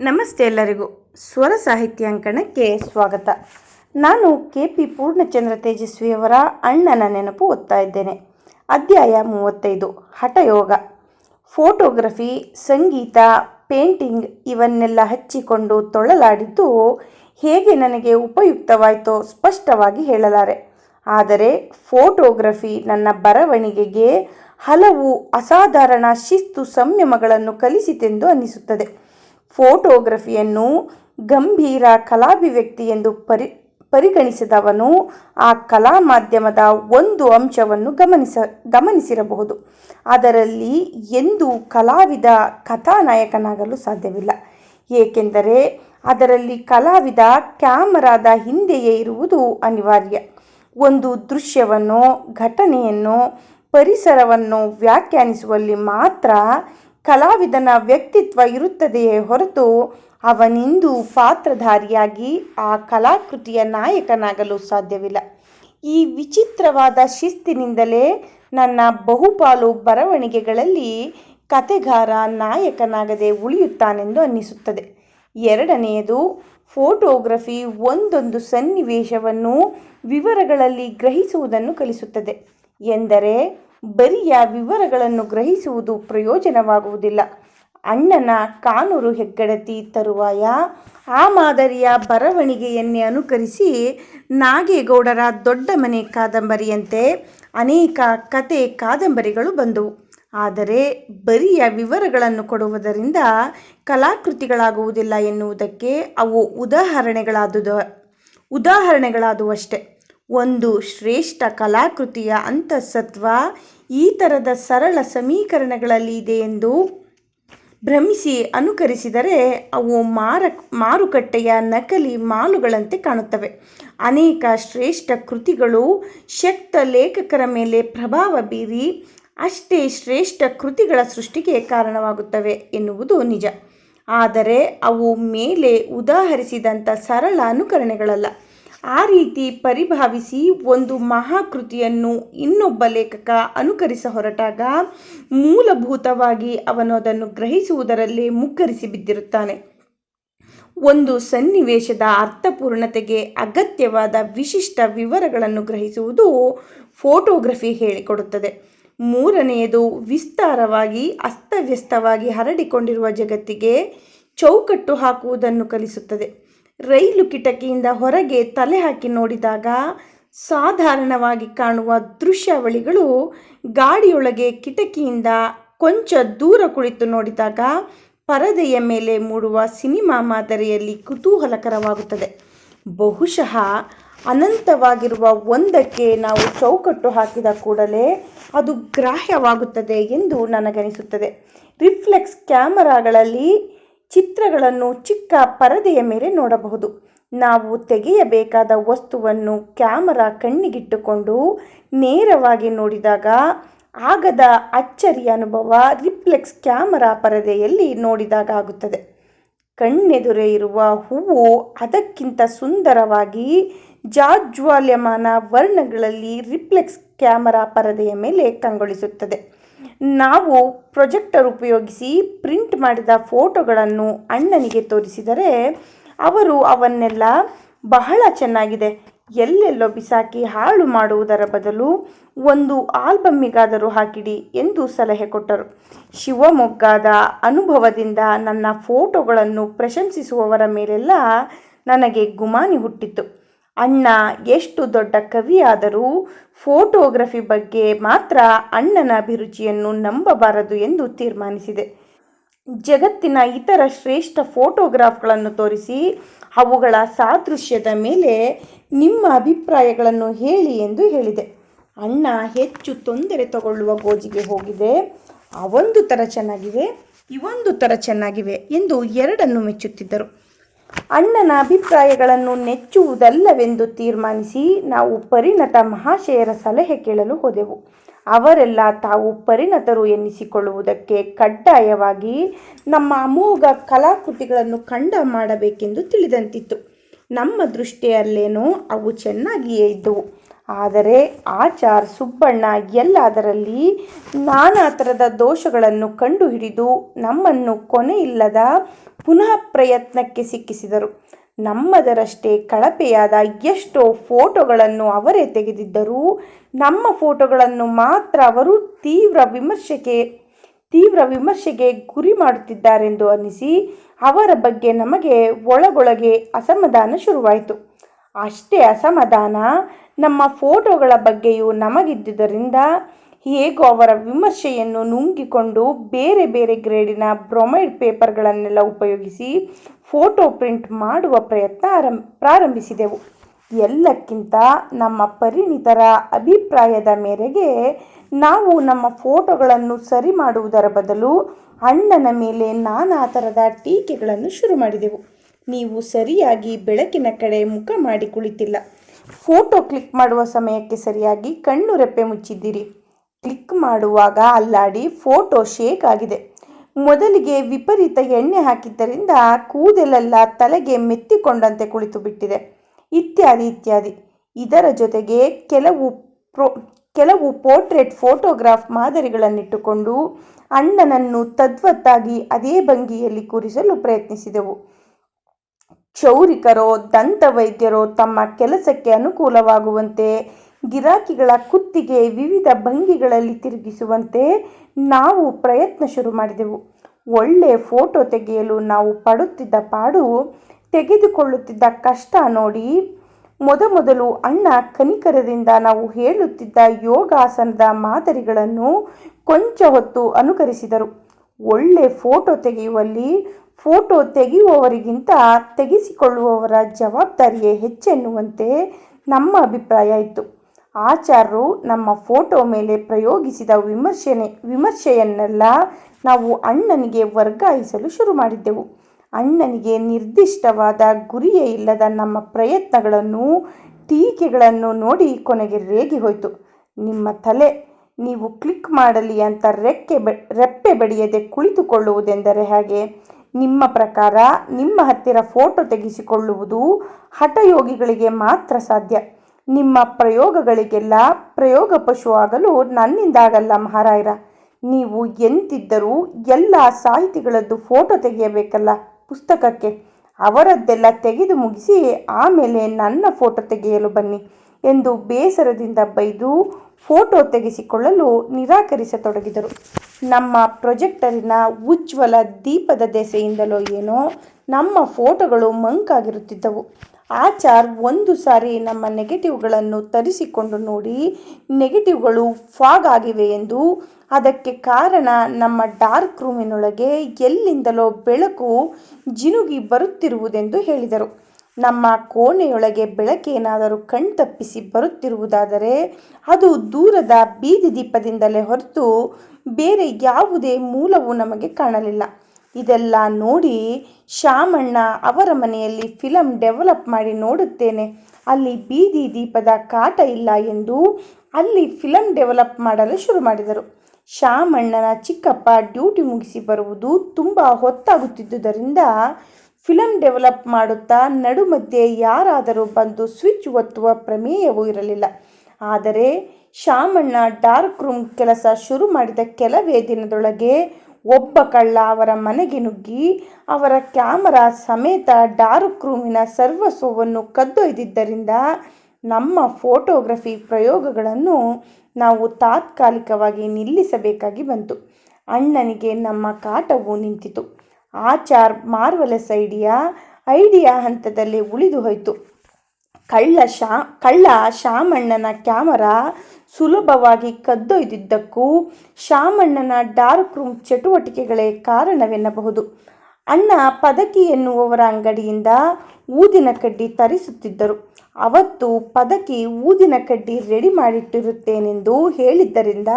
ನಮಸ್ತೆ ಎಲ್ಲರಿಗೂ. ಸ್ವರ ಸಾಹಿತ್ಯಾಂಕಣಕ್ಕೆ ಸ್ವಾಗತ. ನಾನು ಕೆ ಪಿ ಪೂರ್ಣಚಂದ್ರ ತೇಜಸ್ವಿಯವರ ಅಣ್ಣನ ನೆನಪು ಓದ್ತಾ ಇದ್ದೇನೆ. ಅಧ್ಯಾಯ ಮೂವತ್ತೈದು, ಹಠಯೋಗ. ಫೋಟೋಗ್ರಫಿ, ಸಂಗೀತ, ಪೇಂಟಿಂಗ್ ಇವನ್ನೆಲ್ಲ ಹಚ್ಚಿಕೊಂಡು ತೊಳಲಾಡಿದ್ದು ಹೇಗೆ ನನಗೆ ಉಪಯುಕ್ತವಾಯಿತೋ ಸ್ಪಷ್ಟವಾಗಿ ಹೇಳಲಾರೆ. ಆದರೆ ಫೋಟೋಗ್ರಫಿ ನನ್ನ ಬರವಣಿಗೆಗೆ ಹಲವು ಅಸಾಧಾರಣ ಶಿಸ್ತು ಸಂಯಮಗಳನ್ನು ಕಲಿಸಿತೆಂದು ಅನ್ನಿಸುತ್ತದೆ. ಫೋಟೋಗ್ರಫಿಯನ್ನು ಗಂಭೀರ ಕಲಾಭಿವ್ಯಕ್ತಿ ಎಂದು ಪರಿ, ಪರಿಗಣಿಸಿದವನು ಆ ಕಲಾ ಮಾಧ್ಯಮದ ಒಂದು ಅಂಶವನ್ನು ಗಮನಿಸ, ಗಮನಿಸಿರಬಹುದು. ಅದರಲ್ಲಿ ಎಂದು ಕಲಾವಿದ ಕಥಾನಾಯಕನಾಗಲು ಸಾಧ್ಯವಿಲ್ಲ. ಏಕೆಂದರೆ ಅದರಲ್ಲಿ ಕಲಾವಿದ ಕ್ಯಾಮರಾದ ಹಿಂದೆಯೇ ಇರುವುದು ಅನಿವಾರ್ಯ. ಒಂದು ದೃಶ್ಯವನ್ನು ಘಟನೆಯನ್ನು ಪರಿಸರವನ್ನು ವ್ಯಾಖ್ಯಾನಿಸುವಲ್ಲಿ ಮಾತ್ರ ಕಲಾವಿದನ ವ್ಯಕ್ತಿತ್ವ ಇರುತ್ತದೆಯೇ ಹೊರತು ಅವನಿಂದು ಪಾತ್ರಧಾರಿಯಾಗಿ ಆ ಕಲಾಕೃತಿಯ ನಾಯಕನಾಗಲು ಸಾಧ್ಯವಿಲ್ಲ. ಈ ವಿಚಿತ್ರವಾದ ಶಿಸ್ತಿನಿಂದಲೇ ನನ್ನ ಬಹುಪಾಲು ಬರವಣಿಗೆಗಳಲ್ಲಿ ಕತೆಗಾರ ನಾಯಕನಾಗದೆ ಉಳಿಯುತ್ತಾನೆಂದು ಅನ್ನಿಸುತ್ತದೆ. ಎರಡನೆಯದು, ಫೋಟೋಗ್ರಫಿ ಒಂದೊಂದು ಸನ್ನಿವೇಶವನ್ನು ವಿವರಗಳಲ್ಲಿ ಗ್ರಹಿಸುವುದನ್ನು ಕಲಿಸುತ್ತದೆ. ಎಂದರೆ ಬರಿಯ ವಿವರಗಳನ್ನು ಗ್ರಹಿಸುವುದು ಪ್ರಯೋಜನವಾಗುವುದಿಲ್ಲ. ಅಣ್ಣನ ಕಾನೂರು ಹೆಗ್ಗಡತಿ ತರುವಾಯ ಆ ಮಾದರಿಯ ಬರವಣಿಗೆಯನ್ನೇ ಅನುಕರಿಸಿ ನಾಗೇಗೌಡರ ದೊಡ್ಡ ಮನೆ ಕಾದಂಬರಿಯಂತೆ ಅನೇಕ ಕತೆ ಕಾದಂಬರಿಗಳು ಬಂದವು. ಆದರೆ ಬರಿಯ ವಿವರಗಳನ್ನು ಕೊಡುವುದರಿಂದ ಕಲಾಕೃತಿಗಳಾಗುವುದಿಲ್ಲ ಎನ್ನುವುದಕ್ಕೆ ಅವು ಉದಾಹರಣೆಗಳಾದುದ, ಉದಾಹರಣೆಗಳಾದುವಷ್ಟೆ. ಒಂದು ಶ್ರೇಷ್ಠ ಕಲಾಕೃತಿಯ ಅಂತಸತ್ವ ಈ ಥರದ ಸರಳ ಸಮೀಕರಣಗಳಲ್ಲಿ ಇದೆ ಎಂದು ಭ್ರಮಿಸಿ ಅನುಕರಿಸಿದರೆ ಅವು ಮಾರ ಮಾರುಕಟ್ಟೆಯ ನಕಲಿ ಮಾಲುಗಳಂತೆ ಕಾಣುತ್ತವೆ. ಅನೇಕ ಶ್ರೇಷ್ಠ ಕೃತಿಗಳು ಶಕ್ತ ಲೇಖಕರ ಮೇಲೆ ಪ್ರಭಾವ ಬೀರಿ ಅಷ್ಟೇ ಶ್ರೇಷ್ಠ ಕೃತಿಗಳ ಸೃಷ್ಟಿಗೆ ಕಾರಣವಾಗುತ್ತವೆ ಎನ್ನುವುದು ನಿಜ. ಆದರೆ ಅವು ಮೇಲೆ ಉದಾಹರಿಸಿದಂಥ ಸರಳ ಅನುಕರಣೆಗಳಲ್ಲ. ಆ ರೀತಿ ಪರಿಭಾವಿಸಿ ಒಂದು ಮಹಾಕೃತಿಯನ್ನು ಇನ್ನೊಬ್ಬ ಲೇಖಕ ಅನುಕರಿಸ ಹೊರಟಾಗ ಮೂಲಭೂತವಾಗಿ ಅವನು ಅದನ್ನು ಗ್ರಹಿಸುವುದರಲ್ಲಿ ಮುಕ್ಕರಿಸಿ ಬಿದ್ದಿರುತ್ತಾನೆ. ಒಂದು ಸನ್ನಿವೇಶದ ಅರ್ಥಪೂರ್ಣತೆಗೆ ಅಗತ್ಯವಾದ ವಿಶಿಷ್ಟ ವಿವರಗಳನ್ನು ಗ್ರಹಿಸುವುದು ಫೋಟೋಗ್ರಫಿ ಹೇಳಿಕೊಡುತ್ತದೆ. ಮೂರನೆಯದು ವಿಸ್ತಾರವಾಗಿ ಅಸ್ತವ್ಯಸ್ತವಾಗಿ ಹರಡಿಕೊಂಡಿರುವ ಜಗತ್ತಿಗೆ ಚೌಕಟ್ಟು ಹಾಕುವುದನ್ನು ಕಲಿಸುತ್ತದೆ. ರೈಲು ಕಿಟಕಿಯಿಂದ ಹೊರಗೆ ತಲೆ ಹಾಕಿ ನೋಡಿದಾಗ ಸಾಧಾರಣವಾಗಿ ಕಾಣುವ ದೃಶ್ಯಾವಳಿಗಳು ಗಾಡಿಯೊಳಗೆ ಕಿಟಕಿಯಿಂದ ಕೊಂಚ ದೂರ ಕುಳಿತು ನೋಡಿದಾಗ ಪರದೆಯ ಮೇಲೆ ಮೂಡುವ ಸಿನಿಮಾ ಮಾದರಿಯಲ್ಲಿ ಕುತೂಹಲಕರವಾಗುತ್ತದೆ. ಬಹುಶಃ ಅನಂತವಾಗಿರುವ ಒಂದಕ್ಕೆ ನಾವು ಚೌಕಟ್ಟು ಹಾಕಿದ ಕೂಡಲೇ ಅದು ಗ್ರಾಹ್ಯವಾಗುತ್ತದೆ ಎಂದು ನನಗನಿಸುತ್ತದೆ. ರಿಫ್ಲೆಕ್ಸ್ ಕ್ಯಾಮರಾಗಳಲ್ಲಿ ಚಿತ್ರಗಳನ್ನು ಚಿಕ್ಕ ಪರದೆಯ ಮೇಲೆ ನೋಡಬಹುದು. ನಾವು ತೆಗೆಯಬೇಕಾದ ವಸ್ತುವನ್ನು ಕ್ಯಾಮರಾ ಕಣ್ಣಿಗಿಟ್ಟುಕೊಂಡು ನೇರವಾಗಿ ನೋಡಿದಾಗ ಆಗದ ಅಚ್ಚರಿಯ ಅನುಭವ ರಿಫ್ಲೆಕ್ಸ್ ಕ್ಯಾಮರಾ ಪರದೆಯಲ್ಲಿ ನೋಡಿದಾಗ ಆಗುತ್ತದೆ. ಕಣ್ಣೆದುರೇ ಇರುವ ಹೂವು ಅದಕ್ಕಿಂತ ಸುಂದರವಾಗಿ ಜಾಜ್ವಾಲ್ಯಮಾನ ವರ್ಣಗಳಲ್ಲಿ ರಿಫ್ಲೆಕ್ಸ್ ಕ್ಯಾಮರಾ ಪರದೆಯ ಮೇಲೆ ಕಂಗೊಳಿಸುತ್ತದೆ. ನಾವು ಪ್ರೊಜೆಕ್ಟರ್ ಉಪಯೋಗಿಸಿ ಪ್ರಿಂಟ್ ಮಾಡಿದ ಫೋಟೋಗಳನ್ನು ಅಣ್ಣನಿಗೆ ತೋರಿಸಿದರೆ ಅವರು ಅವನ್ನೆಲ್ಲ ಬಹಳ ಚೆನ್ನಾಗಿದೆ. ಎಲ್ಲೆಲ್ಲೋ ಬಿಸಾಕಿ ಹಾಳು ಮಾಡುವುದರ ಬದಲು ಒಂದು ಆಲ್ಬಮ್ಮಿಗಾದರೂ ಹಾಕಿಡಿ ಎಂದು ಸಲಹೆ ಕೊಟ್ಟರು. ಶಿವಮೊಗ್ಗದ ಅನುಭವದಿಂದ ನನ್ನ ಫೋಟೋಗಳನ್ನು ಪ್ರಶಂಸಿಸುವವರ ಮೇಲೆಲ್ಲ ನನಗೆ ಗುಮಾನಿ ಹುಟ್ಟಿತ್ತು. ಅಣ್ಣ ಎಷ್ಟು ದೊಡ್ಡ ಕವಿಯಾದರೂ ಫೋಟೋಗ್ರಫಿ ಬಗ್ಗೆ ಮಾತ್ರ ಅಣ್ಣನ ಅಭಿರುಚಿಯನ್ನು ನಂಬಬಾರದು ಎಂದು ತೀರ್ಮಾನಿಸಿದೆ. ಜಗತ್ತಿನ ಇತರ ಶ್ರೇಷ್ಠ ಫೋಟೋಗ್ರಾಫ್ಗಳನ್ನು ತೋರಿಸಿ ಅವುಗಳ ಸಾದೃಶ್ಯದ ಮೇಲೆ ನಿಮ್ಮ ಅಭಿಪ್ರಾಯಗಳನ್ನು ಹೇಳಿ ಎಂದು ಹೇಳಿದೆ. ಅಣ್ಣ ಹೆಚ್ಚು ತೊಂದರೆ ತಗೊಳ್ಳುವ ಗೋಜಿಗೆ ಹೋಗಿದೆ. ಅವೊಂದು ಥರ ಚೆನ್ನಾಗಿವೆ ಇವೊಂದು ಥರ ಚೆನ್ನಾಗಿವೆ ಎಂದು ಎರಡನ್ನು ಮೆಚ್ಚುತ್ತಿದ್ದರು. ಅಣ್ಣನ ಅಭಿಪ್ರಾಯಗಳನ್ನು ನೆಚ್ಚುವುದಲ್ಲವೆಂದು ತೀರ್ಮಾನಿಸಿ ನಾವು ಪರಿಣತ ಮಹಾಶಯರ ಸಲಹೆ ಕೇಳಲು ಹೋದೆವು. ಅವರೆಲ್ಲ ತಾವು ಪರಿಣತರು ಎನ್ನಿಸಿಕೊಳ್ಳುವುದಕ್ಕೆ ಕಡ್ಡಾಯವಾಗಿ ನಮ್ಮ ಅಮೋಘ ಕಲಾಕೃತಿಗಳನ್ನು ಖಂಡ ಮಾಡಬೇಕೆಂದು ತಿಳಿದಂತಿತ್ತು. ನಮ್ಮ ದೃಷ್ಟಿಯಲ್ಲೇನೋ ಅವು ಚೆನ್ನಾಗಿಯೇ ಇದ್ದವು. ಆದರೆ ಆಚಾರ್ ಸುಬ್ಬಣ್ಣ ಎಲ್ಲದರಲ್ಲಿ ನಾನಾ ಥರದ ದೋಷಗಳನ್ನು ಕಂಡುಹಿಡಿದು ನಮ್ಮನ್ನು ಕೊನೆಯಿಲ್ಲದ ಪುನಃ ಪ್ರಯತ್ನಕ್ಕೆ ಸಿಕ್ಕಿಸಿದರು. ನಮ್ಮದರಷ್ಟೇ ಕಳಪೆಯಾದ ಎಷ್ಟೋ ಫೋಟೋಗಳನ್ನು ಅವರೇ ತೆಗೆದಿದ್ದರೂ ನಮ್ಮ ಫೋಟೋಗಳನ್ನು ಮಾತ್ರ ಅವರು ತೀವ್ರ ವಿಮರ್ಶೆಗೆ ತೀವ್ರ ವಿಮರ್ಶೆಗೆ ಗುರಿ ಮಾಡುತ್ತಿದ್ದಾರೆಂದು ಅನಿಸಿ ಅವರ ಬಗ್ಗೆ ನಮಗೆ ಒಳಗೊಳಗೆ ಅಸಮಾಧಾನ ಶುರುವಾಯಿತು. ಅಷ್ಟೇ ಅಸಮಾಧಾನ. ನಮ್ಮ ಫೋಟೋಗಳ ಬಗ್ಗೆಯೂ ನಮಗಿದ್ದುದರಿಂದ ಹೇಗೋ ಅವರ ವಿಮರ್ಶೆಯನ್ನು ನುಂಗಿಕೊಂಡು ಬೇರೆ ಬೇರೆ ಗ್ರೇಡಿನ ಬ್ರೊಮೈಡ್ ಪೇಪರ್ಗಳನ್ನೆಲ್ಲ ಉಪಯೋಗಿಸಿ ಫೋಟೋ ಪ್ರಿಂಟ್ ಮಾಡುವ ಪ್ರಯತ್ನ ಆರಂಭ, ಪ್ರಾರಂಭಿಸಿದೆವು. ಎಲ್ಲಕ್ಕಿಂತ ನಮ್ಮ ಪರಿಣಿತರ ಅಭಿಪ್ರಾಯದ ಮೇರೆಗೆ ನಾವು ನಮ್ಮ ಫೋಟೋಗಳನ್ನು ಸರಿ ಮಾಡುವುದರ ಬದಲು ಅಣ್ಣನ ಮೇಲೆ ನಾನಾ ಥರದ ಟೀಕೆಗಳನ್ನು ಶುರು ಮಾಡಿದೆವು. ನೀವು ಸರಿಯಾಗಿ ಬೆಳಕಿನ ಕಡೆ ಮುಖ ಮಾಡಿ ಕುಳಿತಿಲ್ಲ. ಫೋಟೋ ಕ್ಲಿಕ್ ಮಾಡುವ ಸಮಯಕ್ಕೆ ಸರಿಯಾಗಿ ಕಣ್ಣು ರೆಪ್ಪೆ ಮುಚ್ಚಿದ್ದೀರಿ. ಕ್ಲಿಕ್ ಮಾಡುವಾಗ ಅಲ್ಲಾಡಿ ಫೋಟೋ ಶೇಕ್ ಆಗಿದೆ. ಮೊದಲಿಗೆ ವಿಪರೀತ ಎಣ್ಣೆ ಹಾಕಿದ್ದರಿಂದ ಕೂದಲೆಲ್ಲ ತಲೆಗೆ ಮೆತ್ತಿಕೊಂಡಂತೆ ಕುಳಿತು ಬಿಟ್ಟಿದೆ. ಇತ್ಯಾದಿ ಇತ್ಯಾದಿ. ಇದರ ಜೊತೆಗೆ ಕೆಲವು ಪ್ರೊ, ಕೆಲವು ಪೋರ್ಟ್ರೇಟ್ ಫೋಟೋಗ್ರಾಫ್ ಮಾದರಿಗಳನ್ನಿಟ್ಟುಕೊಂಡು ಅಣ್ಣನನ್ನು ತದ್ವತ್ತಾಗಿ ಅದೇ ಭಂಗಿಯಲ್ಲಿ ಕೂರಿಸಲು ಪ್ರಯತ್ನಿಸಿದೆವು. ಕ್ಷೌರಿಕರೋ, ದಂತವೈದ್ಯರೋ ತಮ್ಮ ಕೆಲಸಕ್ಕೆ ಅನುಕೂಲವಾಗುವಂತೆ, ಗಿರಾಕಿಗಳ ಕುತ್ತಿಗೆ ವಿವಿಧ ಭಂಗಿಗಳಲ್ಲಿ ತಿರುಗಿಸುವಂತೆ ನಾವು ಪ್ರಯತ್ನ ಶುರು ಮಾಡಿದೆವು. ಒಳ್ಳೆ ಫೋಟೋ ತೆಗೆಯಲು ನಾವು ಪಡುತ್ತಿದ್ದ ಪಾಡು, ತೆಗೆದುಕೊಳ್ಳುತ್ತಿದ್ದ ಕಷ್ಟ ನೋಡಿ ಮೊದಮೊದಲು ಅಣ್ಣ ಕನಿಕರದಿಂದ ನಾವು ಹೇಳುತ್ತಿದ್ದ ಯೋಗಾಸನದ ಮಾದರಿಗಳನ್ನು ಕೊಂಚ ಹೊತ್ತು ಅನುಕರಿಸಿದರು. ಒಳ್ಳೆ ಫೋಟೋ ತೆಗೆಯುವಲ್ಲಿ ಫೋಟೋ ತೆಗೆಯುವವರಿಗಿಂತ ತೆಗೆಸಿಕೊಳ್ಳುವವರ ಜವಾಬ್ದಾರಿಯೇ ಹೆಚ್ಚೆನ್ನುವಂತೆ ನಮ್ಮ ಅಭಿಪ್ರಾಯ ಇತ್ತು. ಆಚಾರ್ಯರು ನಮ್ಮ ಫೋಟೋ ಮೇಲೆ ಪ್ರಯೋಗಿಸಿದ ವಿಮರ್ಶನೆ, ವಿಮರ್ಶೆಯನ್ನೆಲ್ಲ ನಾವು ಅಣ್ಣನಿಗೆ ವರ್ಗಾಯಿಸಲು ಶುರು ಮಾಡಿದ್ದೆವು. ಅಣ್ಣನಿಗೆ ನಿರ್ದಿಷ್ಟವಾದ ಗುರಿಯೇ ಇಲ್ಲದ ನಮ್ಮ ಪ್ರಯತ್ನಗಳನ್ನು, ಟೀಕೆಗಳನ್ನು ನೋಡಿ ಕೊನೆಗೆ ರೇಗಿ ಹೋಯಿತು. ನಿಮ್ಮ ತಲೆ, ನೀವು ಕ್ಲಿಕ್ ಮಾಡಲಿ ಅಂತ ರೆಕ್ಕೆ ಬೆ, ರೆಪ್ಪೆ ಬಡಿಯದೆ ಕುಳಿತುಕೊಳ್ಳುವುದೆಂದರೆ ಹಾಗೆ? ನಿಮ್ಮ ಪ್ರಕಾರ ನಿಮ್ಮ ಹತ್ತಿರ ಫೋಟೋ ತೆಗೆಸಿಕೊಳ್ಳುವುದು ಹಠಯೋಗಿಗಳಿಗೆ ಮಾತ್ರ ಸಾಧ್ಯ. ನಿಮ್ಮ ಪ್ರಯೋಗಗಳಿಗೆಲ್ಲ ಪ್ರಯೋಗ ಪಶು ಆಗಲು ನನ್ನಿಂದಾಗಲ್ಲ ಮಹಾರಾಯರ. ನೀವು ಎಂತಿದ್ದರೂ ಎಲ್ಲ ಸಾಹಿತಿಗಳದ್ದು ಫೋಟೋ ತೆಗೆಯಬೇಕಲ್ಲ ಪುಸ್ತಕಕ್ಕೆ. ಅವರದ್ದೆಲ್ಲ ತೆಗೆದು ಮುಗಿಸಿ ಆಮೇಲೆ ನನ್ನ ಫೋಟೋ ತೆಗೆಯಲು ಬನ್ನಿ ಎಂದು ಬೇಸರದಿಂದ ಬೈದು ಫೋಟೋ ತೆಗೆಸಿಕೊಳ್ಳಲು ನಿರಾಕರಿಸತೊಡಗಿದರು. ನಮ್ಮ ಪ್ರೊಜೆಕ್ಟರಿನ ಉಜ್ವಲ ದೀಪದ ದೆಸೆಯಿಂದಲೋ ಏನೋ ನಮ್ಮ ಫೋಟೋಗಳು ಮಂಕಾಗಿರುತ್ತಿದ್ದವು. ಆಚಾರ್ ಒಂದು ಸಾರಿ ನಮ್ಮ ನೆಗೆಟಿವ್ಗಳನ್ನು ತರಿಸಿಕೊಂಡು ನೋಡಿ, ನೆಗೆಟಿವ್ಗಳು ಫಾಗ್ ಆಗಿವೆ ಎಂದು ಅದಕ್ಕೆ ಕಾರಣ ನಮ್ಮ ಡಾರ್ಕ್ ರೂಮಿನೊಳಗೆ ಎಲ್ಲಿಂದಲೋ ಬೆಳಕು ಜಿನುಗಿ ಬರುತ್ತಿರುವುದೆಂದು ಹೇಳಿದರು. ನಮ್ಮ ಕೋಣೆಯೊಳಗೆ ಬೆಳಕೇನಾದರೂ ಕಣ್ತಪ್ಪಿಸಿ ಬರುತ್ತಿರುವುದಾದರೆ ಅದು ದೂರದ ಬೀದಿ ದೀಪದಿಂದಲೇ ಹೊರತು ಬೇರೆ ಯಾವುದೇ ಮೂಲವು ನಮಗೆ ಕಾಣಲಿಲ್ಲ. ಇದೆಲ್ಲ ನೋಡಿ ಶಾಮಣ್ಣ ಅವರ ಮನೆಯಲ್ಲಿ ಫಿಲಂ ಡೆವಲಪ್ ಮಾಡಿ ನೋಡುತ್ತೇನೆ. ಅಲ್ಲಿ ಬೀದಿ ದೀಪದ ಕಾಟ ಇಲ್ಲ ಎಂದು ಅಲ್ಲಿ ಫಿಲಂ ಡೆವಲಪ್ ಮಾಡಲು ಶುರು ಮಾಡಿದರು. ಶಾಮಣ್ಣನ ಚಿಕ್ಕಪ್ಪ ಡ್ಯೂಟಿ ಮುಗಿಸಿ ಬರುವುದು ತುಂಬ ಹೊತ್ತಾಗುತ್ತಿದ್ದುದರಿಂದ ಫಿಲಮ್ ಡೆವಲಪ್ ಮಾಡುತ್ತಾ ನಡುಮಧ್ಯೆ ಯಾರಾದರೂ ಬಂದು ಸ್ವಿಚ್ ಒತ್ತುವ ಪ್ರಮೇಯವೂ ಇರಲಿಲ್ಲ. ಆದರೆ ಶಾಮಣ್ಣ ಡಾರ್ಕ್ ರೂಮ್ ಕೆಲಸ ಶುರು ಮಾಡಿದ ಕೆಲವೇ ದಿನದೊಳಗೆ ಒಬ್ಬ ಕಳ್ಳ ಅವರ ಮನೆಗೆ ನುಗ್ಗಿ ಅವರ ಕ್ಯಾಮರಾ ಸಮೇತ ಡಾರ್ಕ್ ರೂಮಿನ ಸರ್ವಸ್ವವನ್ನು ಕದ್ದೊಯ್ದಿದ್ದರಿಂದ ನಮ್ಮ ಫೋಟೋಗ್ರಫಿ ಪ್ರಯೋಗಗಳನ್ನು ನಾವು ತಾತ್ಕಾಲಿಕವಾಗಿ ನಿಲ್ಲಿಸಬೇಕಾಗಿ ಬಂತು. ಅಣ್ಣನಿಗೆ ನಮ್ಮ ಕಾಟವು ನಿಂತಿತು. ಆಚಾರ್ ಮಾರ್ವಲಸ್ ಐಡಿಯಾ ಐಡಿಯಾ ಹಂತದಲ್ಲಿ ಉಳಿದು ಹೋಯಿತು. ಕಳ್ಳ ಶಾ, ಕಳ್ಳ ಶಾಮಣ್ಣನ ಕ್ಯಾಮರಾ ಸುಲಭವಾಗಿ ಕದ್ದೊಯ್ದಿದ್ದಕ್ಕೂ ಶಾಮಣ್ಣನ ಡಾರ್ಕ್ ರೂಮ್ ಚಟುವಟಿಕೆಗಳೇ ಕಾರಣವೆನ್ನಬಹುದು. ಅಣ್ಣ ಪದಕಿ ಎನ್ನುವವರ ಅಂಗಡಿಯಿಂದ ಊದಿನ ಕಡ್ಡಿ ತರಿಸುತ್ತಿದ್ದರು. ಅವತ್ತು ಪದಕಿ ಊದಿನ ಕಡ್ಡಿ ರೆಡಿ ಮಾಡಿಟ್ಟಿರುತ್ತೇನೆಂದು ಹೇಳಿದ್ದರಿಂದ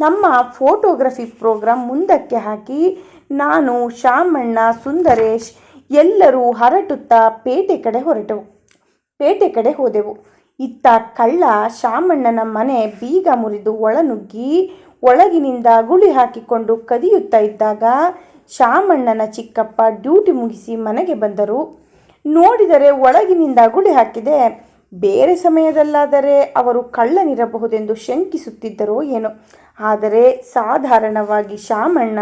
ನಮ್ಮ ಫೋಟೋಗ್ರಫಿ ಪ್ರೋಗ್ರಾಂ ಮುಂದಕ್ಕೆ ಹಾಕಿ ನಾನು ಶಾಮಣ್ಣ ಸುಂದರೇಶ್ ಎಲ್ಲರೂ ಹರಟುತ್ತಾ ಪೇಟೆ ಕಡೆ ಹೊರಟೆವು. ಪೇಟೆ ಕಡೆ ಹೋದೆವು. ಇತ್ತ ಕಳ್ಳ ಶಾಮಣ್ಣನ ಮನೆ ಬೀಗ ಮುರಿದು ಒಳನುಗ್ಗಿ ಒಳಗಿನಿಂದ ಗುಳಿ ಹಾಕಿಕೊಂಡು ಕದಿಯುತ್ತಾ ಇದ್ದಾಗ ಶಾಮಣ್ಣನ ಚಿಕ್ಕಪ್ಪ ಡ್ಯೂಟಿ ಮುಗಿಸಿ ಮನೆಗೆ ಬಂದರು. ನೋಡಿದರೆ ಒಳಗಿನಿಂದ ಗುಳಿ ಹಾಕಿದೆ. ಬೇರೆ ಸಮಯದಲ್ಲಾದರೆ ಅವರು ಕಳ್ಳನಿರಬಹುದೆಂದು ಶಂಕಿಸುತ್ತಿದ್ದರೋ ಏನೋ. ಆದರೆ ಸಾಧಾರಣವಾಗಿ ಶಾಮಣ್ಣ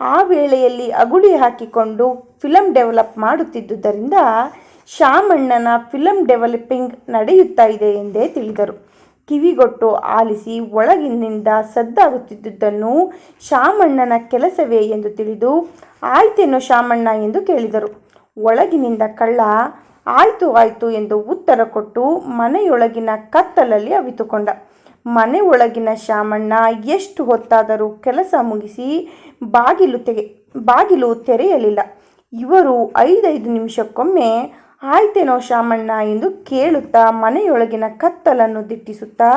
ಆ ವೇಳೆಯಲ್ಲಿ ಅಗುಳಿ ಹಾಕಿಕೊಂಡು ಫಿಲಂ ಡೆವಲಪ್ ಮಾಡುತ್ತಿದ್ದುದರಿಂದ ಶಾಮಣ್ಣನ ಫಿಲಂ ಡೆವಲಪಿಂಗ್ ನಡೆಯುತ್ತಾ ಇದೆ ಎಂದೇ ತಿಳಿದರು. ಕಿವಿಗೊಟ್ಟು ಆಲಿಸಿ ಒಳಗಿನಿಂದ ಸದ್ದಾಗುತ್ತಿದ್ದುದನ್ನು ಶಾಮಣ್ಣನ ಕೆಲಸವೇ ಎಂದು ತಿಳಿದು, ಆಯ್ತೇನು ಶಾಮಣ್ಣ ಎಂದು ಕೇಳಿದರು. ಒಳಗಿನಿಂದ ಕಳ್ಳ, ಆಯ್ತು ಆಯ್ತು ಎಂದು ಉತ್ತರ ಕೊಟ್ಟು ಮನೆಯೊಳಗಿನ ಕತ್ತಲಲ್ಲಿ ಅವಿತುಕೊಂಡ. ಮನೆ ಒಳಗಿನ ಶಾಮಣ್ಣ ಎಷ್ಟು ಹೊತ್ತಾದರೂ ಕೆಲಸ ಮುಗಿಸಿ ಬಾಗಿಲು ತೆಗೆ, ಬಾಗಿಲು ತೆರೆಯಲಿಲ್ಲ. ಇವರು ಐದೈದು ನಿಮಿಷಕ್ಕೊಮ್ಮೆ, ಆಯ್ತೇನೋ ಶಾಮಣ್ಣ ಎಂದು ಕೇಳುತ್ತಾ ಮನೆಯೊಳಗಿನ ಕತ್ತಲನ್ನು ದಿಟ್ಟಿಸುತ್ತಾ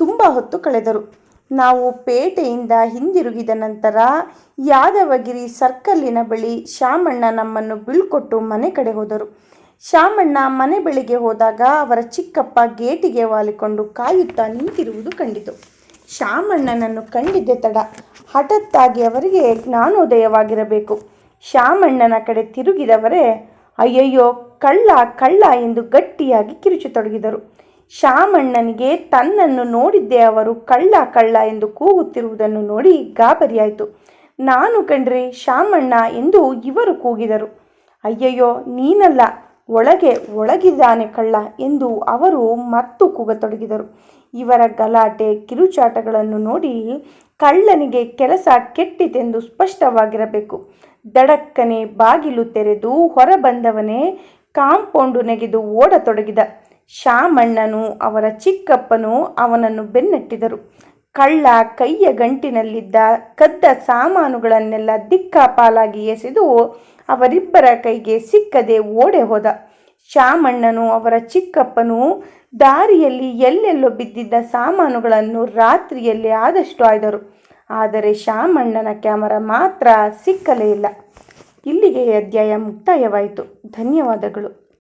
ತುಂಬ ಹೊತ್ತು ಕಳೆದರು. ನಾವು ಪೇಟೆಯಿಂದ ಹಿಂದಿರುಗಿದ ನಂತರ ಯಾದವಗಿರಿ ಸರ್ಕಲ್ಲಿನ ಬಳಿ ಶಾಮಣ್ಣ ನಮ್ಮನ್ನು ಬೀಳ್ಕೊಟ್ಟು ಮನೆ ಕಡೆ ಹೋದರು. ಶಾಮಣ್ಣ ಮನೆ ಬಳಿಗೆ ಹೋದಾಗ ಅವರ ಚಿಕ್ಕಪ್ಪ ಗೇಟಿಗೆ ವಾಲಿಕೊಂಡು ಕಾಯುತ್ತಾ ನಿಂತಿರುವುದು ಕಂಡಿತು. ಶಾಮಣ್ಣನನ್ನು ಕಂಡಿದ್ದೆ ತಡ. ಹಠತ್ತಾಗಿ ಅವರಿಗೆ ಜ್ಞಾನೋದಯವಾಗಿರಬೇಕು. ಶಾಮಣ್ಣನ ಕಡೆ ತಿರುಗಿದವರೇ, ಅಯ್ಯಯ್ಯೋ, ಕಳ್ಳ ಕಳ್ಳ ಎಂದು ಗಟ್ಟಿಯಾಗಿ ಕಿರುಚತೊಡಗಿದರು ಶಾಮಣ್ಣನಿಗೆ ತನ್ನನ್ನು ನೋಡಿದ್ದೇ ಅವರು ಕಳ್ಳ ಕಳ್ಳ ಎಂದು ಕೂಗುತ್ತಿರುವುದನ್ನು ನೋಡಿ ಗಾಬರಿಯಾಯಿತು. ನಾನು ಕಂಡ್ರಿ ಶಾಮಣ್ಣ ಎಂದು ಇವರು ಕೂಗಿದರು. ಅಯ್ಯಯ್ಯೋ, ನೀನಲ್ಲ. ಒಳಗೆ ಒಳಗಿದ್ದಾನೆ ಕಳ್ಳ ಎಂದು ಅವರು ಮತ್ತು ಕೂಗತೊಡಗಿದರು. ಇವರ ಗಲಾಟೆ, ಕಿರುಚಾಟಗಳನ್ನು ನೋಡಿ ಕಳ್ಳನಿಗೆ ಕೆಲಸ ಕೆಟ್ಟಿತೆಂದು ಸ್ಪಷ್ಟವಾಗಿರಬೇಕು. ದಡಕ್ಕನೆ ಬಾಗಿಲು ತೆರೆದು ಹೊರಬಂದವನೇ ಕಾಂಪೌಂಡು ನೆಗೆದು ಓಡತೊಡಗಿದ. ಶಾಮಣ್ಣನು ಅವರ ಚಿಕ್ಕಪ್ಪನು ಅವನನ್ನು ಬೆನ್ನಟ್ಟಿದರು. ಕಳ್ಳ ಕೈಯ ಗಂಟಿನಲ್ಲಿದ್ದ ಕದ್ದ ಸಾಮಾನುಗಳನ್ನೆಲ್ಲ ದಿಕ್ಕಾಪಾಲಾಗಿ ಎಸೆದು ಅವರಿಬ್ಬರ ಕೈಗೆ ಸಿಕ್ಕದೆ ಓಡೆ ಹೋದ. ಶಾಮಣ್ಣನು ಅವರ ಚಿಕ್ಕಪ್ಪನು ದಾರಿಯಲ್ಲಿ ಎಲ್ಲೆಲ್ಲೋ ಬಿದ್ದಿದ್ದ ಸಾಮಾನುಗಳನ್ನು ರಾತ್ರಿಯಲ್ಲಿ ಆದಷ್ಟು ಆಯ್ದರು. ಆದರೆ ಶಾಮಣ್ಣನ ಕ್ಯಾಮರಾ ಮಾತ್ರ ಸಿಕ್ಕಲೇ ಇಲ್ಲ. ಇಲ್ಲಿಗೆ ಅಧ್ಯಾಯ ಮುಕ್ತಾಯವಾಯಿತು. ಧನ್ಯವಾದಗಳು.